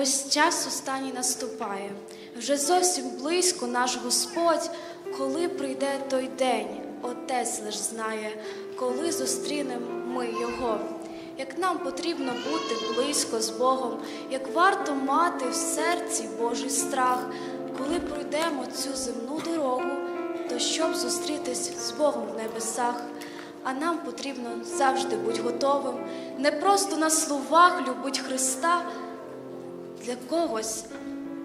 Ось час останній наступає. Вже зовсім близько наш Господь, коли прийде той день, Отець лиш знає, коли зустрінемо ми Його. Як нам потрібно бути близько з Богом, як варто мати в серці Божий страх, коли пройдемо цю земну дорогу, то щоб зустрітись з Богом в небесах. А нам потрібно завжди бути готовим, не просто на словах любить Христа, для когось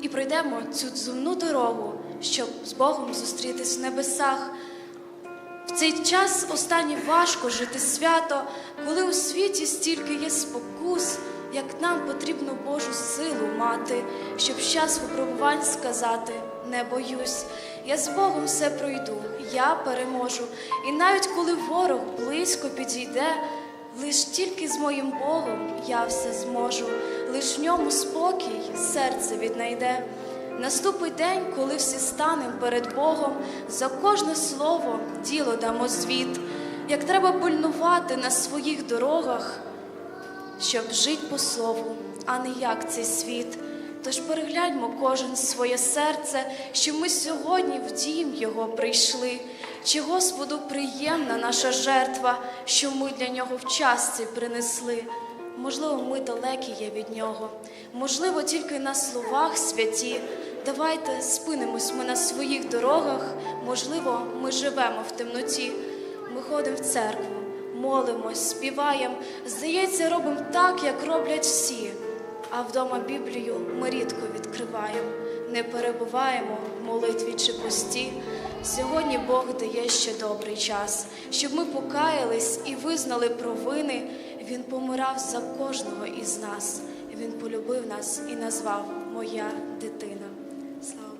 і пройдемо цю земну дорогу, щоб з Богом зустрітись в небесах. В цей час останній важко жити свято, коли у світі стільки є спокус, як нам потрібно Божу силу мати, щоб час випробувань сказати не боюсь. Я з Богом все пройду, я переможу. І навіть коли ворог близько підійде, лиш тільки з моїм Богом я все зможу, лиш в ньому спокій серце віднайде. Наступить день, коли всі станемо перед Богом, за кожне слово діло дамо звіт, як треба пильнувати на своїх дорогах, щоб жить по слову, а не як цей світ. Тож перегляньмо кожен своє серце, що ми сьогодні в дім Його прийшли, чи Господу приємна наша жертва, що ми для нього в частці принесли. Можливо, ми далекі є від нього, можливо, тільки на словах святі. Давайте спинимось ми на своїх дорогах, можливо, ми живемо в темноті. Ми ходимо в церкву, молимось, співаємо. Здається, робимо так, як роблять всі. А вдома Біблію ми рідко відкриваємо, не перебуваємо в молитві чи пості. Сьогодні Бог дає ще добрий час, щоб ми покаялись і визнали провини. Він помирав за кожного із нас, Він полюбив нас і назвав Моя дитина. Слава